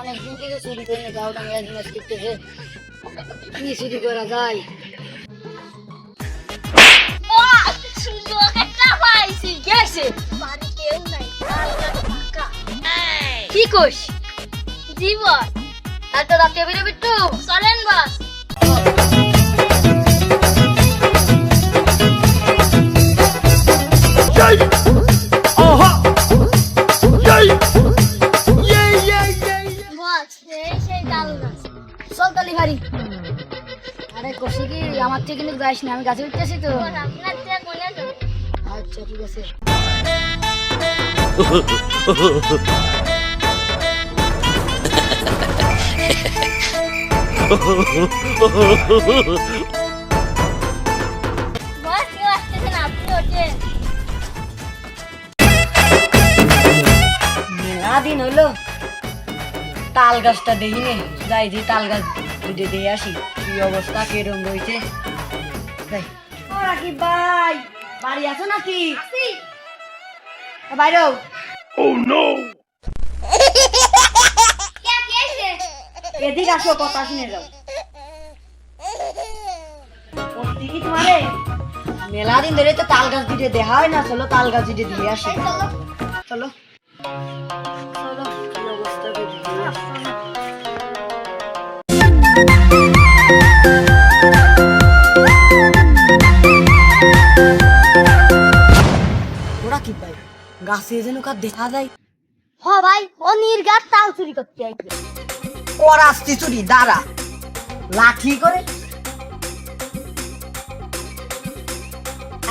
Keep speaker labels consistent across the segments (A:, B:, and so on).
A: অনেক দিন থেকে চুরি করে যাও আমি একদিন শিখতেছে কি তো? রাতে বিট্টু
B: চলেন বাস।
A: আরে কোষে কি আমার থেকে কিন্তু যাইস না আমি গাছে উঠতেছি তো। আচ্ছা ঠিক আছে।
B: বস
A: হলো তাল গাছটা দেখিনি। যাই যে তাল গাছ দুটো দিয়ে আসি। কি অবস্থা কিরম রয়েছে? রাকিব ভাই বাড়ি আছো নাকি? বাইরেও
B: কে কে
A: এদিক আসো কথা শুনে যাও। কি তোমারে? মেলা দিন ধরে তো তাল গাছ দিতে দেখা হয় না চলো তাল গাছ দিতে দিয়ে আসি। চলো। চলো। ওরা কি ভাই? গাছে যেন কার দেখা যায়।
B: হ ভাই ও নির্গাত তাল চুরি করতে আইছে।
A: করাস্তি চুরি দাঁড়া। লাঠি করে।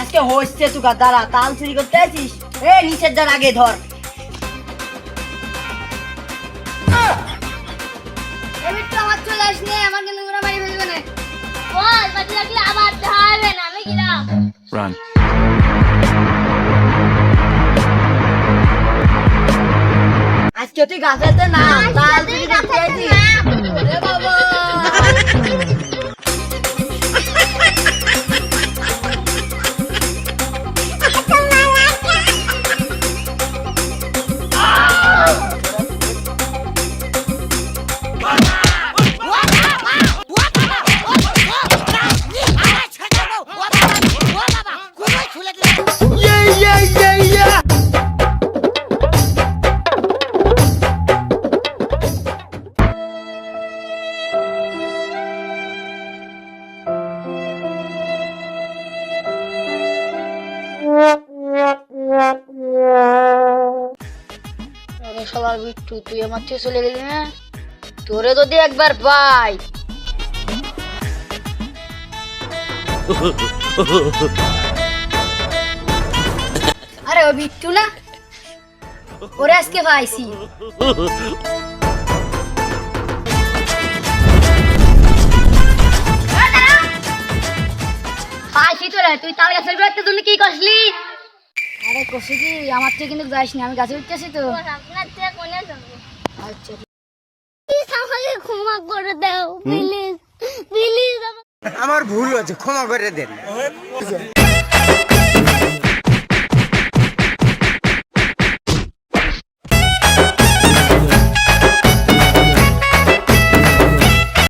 A: আজকে হচ্ছে তুকা দাঁড়া তাল চুরি করতে আছিস এ নিচের যার আগে ধর।
B: বাড়ি লাগলে আবার দেখা হবে না আমি গেলাম
C: রান
A: আজকে তুই গাছেতে না করতে আছিস ওরে বাবা। বিট্টু তুই আমার থেকে চলে গেলি না? তোরে যদি একবার পাই। আরে ও বিট্টু না? ওরে আজকে পাইছি। পাইছি তোরা তুই তাল গাছের গোড়াতে জন্য কি করলি আরে কষি কি? আমার থেকে কিন্তু যাইস না আমি গাছে উঠতেছি তো।
B: আপনার থেকে কোনে যাবে?
A: আচ্ছা।
B: প্লিজ আমাকে ক্ষমা করে দাও প্লিজ প্লিজ
D: আমার ভুল হয়েছে ক্ষমা করে দেন।